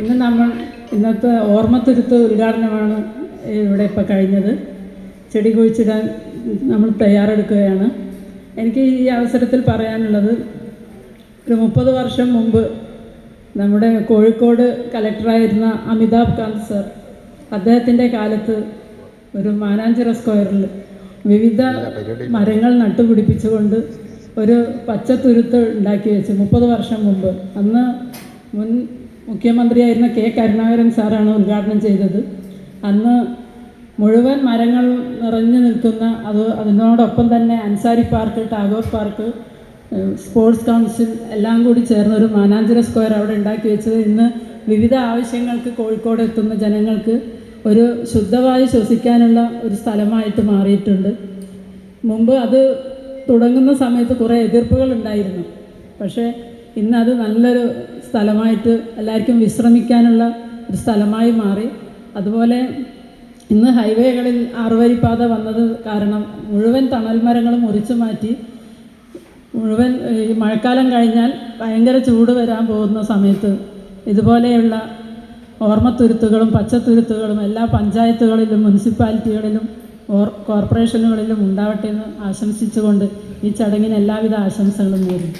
ഇന്ന് നമ്മൾ ഇന്നത്തെ ഓർമ്മത്തിരുത്ത ഉദ്ഘാടനമാണ് ഇവിടെ ഇപ്പോൾ കഴിഞ്ഞത്. ചെടി കുഴിച്ചിടാൻ നമ്മൾ തയ്യാറെടുക്കുകയാണ്. എനിക്ക് ഈ അവസരത്തിൽ പറയാനുള്ളത് ഒരു മുപ്പത് വർഷം മുമ്പ് നമ്മുടെ കോഴിക്കോട് കലക്ടറായിരുന്ന അമിതാഭ് കാന്ത് സർ അദ്ദേഹത്തിന്റെ കാലത്ത് ഒരു മാനാഞ്ചിറ സ്ക്വയറിൽ വിവിധ മരങ്ങൾ നട്ടുപിടിപ്പിച്ചുകൊണ്ട് ഒരു പച്ചത്തുരുത്ത് ഉണ്ടാക്കി വെച്ച് മുപ്പത് വർഷം മുമ്പ്. അന്ന് മുൻ മുഖ്യമന്ത്രിയായിരുന്ന കെ കരുണാകരൻ സാറാണ് ഉദ്ഘാടനം ചെയ്തത്. അന്ന് മുഴുവൻ മരങ്ങൾ നിറഞ്ഞു നിൽക്കുന്ന അത് അതിനോടൊപ്പം തന്നെ Ansari park Tagore park sports council എല്ലാം കൂടി ചേർന്ന് ഒരു മാനാഞ്ചിറ സ്ക്വയർ അവിടെ ഉണ്ടാക്കി വെച്ചത്. ഇന്ന് വിവിധ ആവശ്യങ്ങൾക്ക് കോഴിക്കോട് എത്തുന്ന ജനങ്ങൾക്ക് ഒരു ശുദ്ധവായു ശ്വസിക്കാനുള്ള ഒരു സ്ഥലമായിട്ട് മാറിയിട്ടുണ്ട്. മുമ്പ് അത് തുടങ്ങുന്ന സമയത്ത് കുറേ എതിർപ്പുകൾ ഉണ്ടായിരുന്നു. പക്ഷേ ഇന്നത് നല്ലൊരു സ്ഥലമായിട്ട് എല്ലാവർക്കും വിശ്രമിക്കാനുള്ള ഒരു സ്ഥലമായി മാറി. അതുപോലെ ഇന്ന് ഹൈവേകളിൽ ആറുവരിപ്പാത വന്നത് കാരണം മുഴുവൻ തണൽ മരങ്ങൾ മുറിച്ചു മാറ്റി. മുഴുവൻ ഈ മഴക്കാലം കഴിഞ്ഞാൽ ഭയങ്കര ചൂട് വരാൻ പോകുന്ന സമയത്ത് ഇതുപോലെയുള്ള ഓർമ്മത്തുരുത്തുകളും പച്ചത്തുരുത്തുകളും എല്ലാ പഞ്ചായത്തുകളിലും മുനിസിപ്പാലിറ്റികളിലും ഓർ കോർപ്പറേഷനുകളിലും ഉണ്ടാവട്ടെ എന്ന് ആശംസിച്ചുകൊണ്ട് ഈ ചടങ്ങിന് എല്ലാവിധ ആശംസകളും നേരുന്നു.